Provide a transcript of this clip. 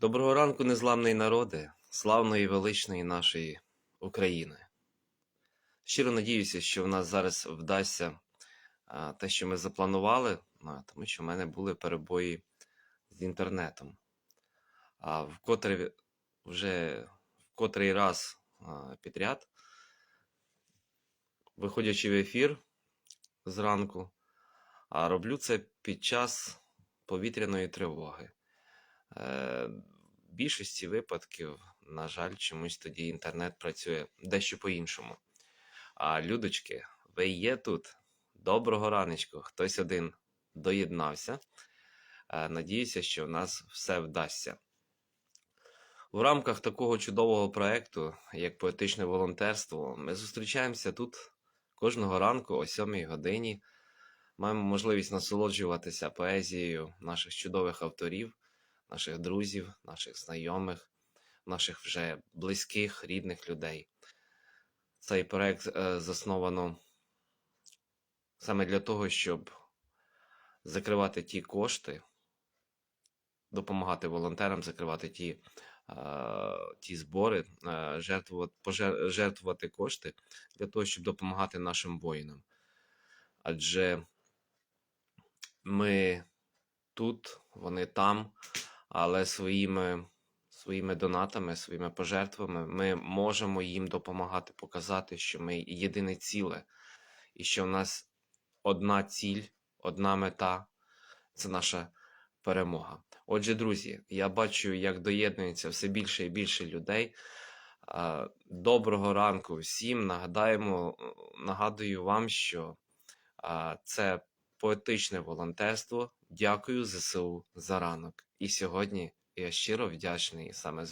Доброго ранку, незламний народи, славної і величної нашої України. Щиро надіюся, що в нас зараз вдасться те, що ми запланували, тому що в мене були перебої з інтернетом. А вкотре вже в котрий раз підряд, виходячи в ефір зранку, а роблю це під час повітряної тривоги. Е, В більшості випадків, на жаль, чомусь тоді інтернет працює дещо по-іншому. А людочки, ви є тут? Доброго раночку. Хтось один доєднався. Е, Надіюся, що в нас все вдасться. В рамках такого чудового проекту, як поетичне волонтерство, ми зустрічаємося тут кожного ранку о 7 годині. Маємо можливість насолоджуватися поезією наших чудових авторів наших друзів, наших знайомих, наших вже близьких, рідних людей. Цей проект е, засновано саме для того, щоб закривати ті кошти, допомагати волонтерам закривати ті, е, ті збори, е, жертвувати, жертвувати кошти для того, щоб допомагати нашим воїнам. Адже ми тут, вони там, але своїми, своїми донатами, своїми пожертвами ми можемо їм допомагати показати, що ми єдине ціле, і що в нас одна ціль, одна мета це наша перемога. Отже, друзі, я бачу, як доєднується все більше і більше людей. Доброго ранку всім. Нагадаємо, нагадую вам, що це поетичне волонтерство. Дякую ЗСУ за ранок. І сьогодні я щиро вдячний саме з